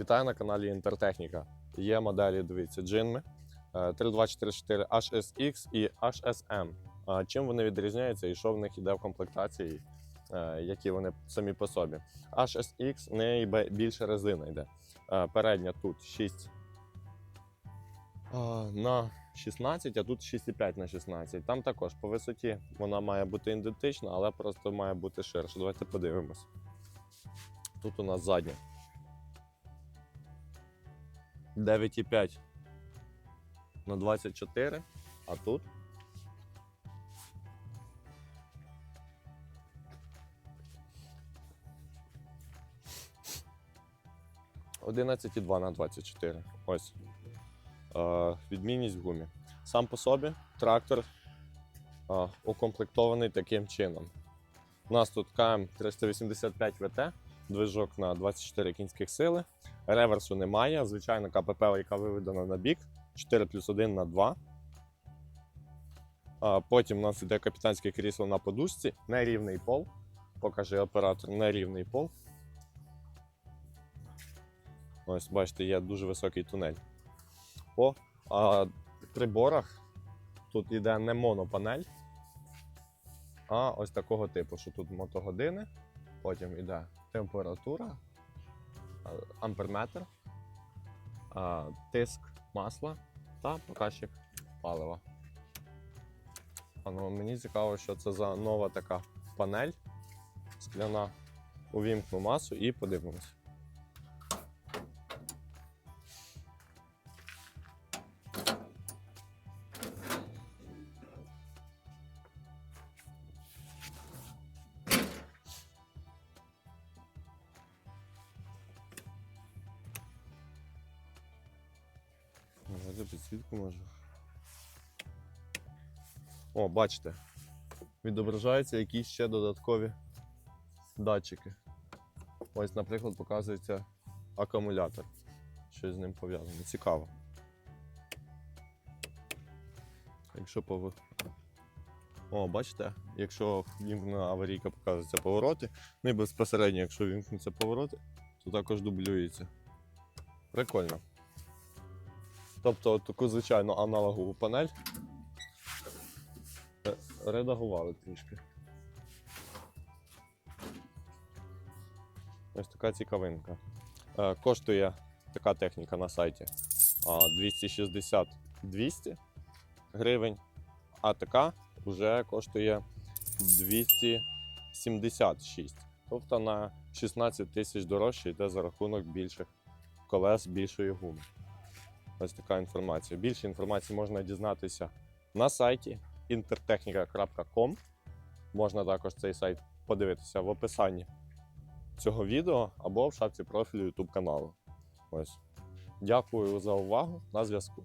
Вітаю на каналі Інтертехніка. Є моделі, дивіться, джинми е, 3244 HSX і HSM. Чим вони відрізняються і що в них іде в комплектації, е, які вони самі по собі. HSX неї більше резина йде. Е, Передня тут 6 на 16, а тут 6,5 на 16. Там також по висоті вона має бути ідентична, але просто має бути ширше. Давайте подивимось. Тут у нас задня. 9,5 на 24, а тут Одинадцять і два на 24. Ось. Е, відмінність в гумі. Сам по собі трактор е, укомплектований таким чином. У нас тут КМ 385 ВТ, движок на 24 кінських сили. Реверсу немає. Звичайно, КПП, яка виведена на бік. 4 плюс 1 на 2. А потім у нас йде капітанське крісло на подушці, нерівний пол. Покаже оператор нерівний пол. Ось, бачите, є дуже високий тунель. По а, приборах тут йде не монопанель, а ось такого типу, що тут мотогодини, потім йде температура, амперметр, тиск масла та показчик палива. Ну, мені цікаво, що це за нова така панель скляна. Увімкну масу і подивимось. Давайте підсвітку може. О, бачите, відображаються якісь ще додаткові датчики. Ось, наприклад, показується акумулятор. Що з ним пов'язано. Цікаво. Якщо повер... О, бачите, якщо вімкнена аварійка показується повороти, ну і безпосередньо, якщо вімкнуться повороти, то також дублюється. Прикольно. Тобто таку звичайну аналогову панель е, редагували трішки. Ось така цікавинка. Е, Коштує така техніка на сайті 260-200 гривень, а така вже коштує 276. Тобто на 16 тисяч дорожче йде за рахунок більших колес, більшої гуми. Ось така інформація. Більше інформації можна дізнатися на сайті intertechnica.com. Можна також цей сайт подивитися в описанні цього відео або в шапці профілю YouTube каналу. Ось. Дякую за увагу. На зв'язку.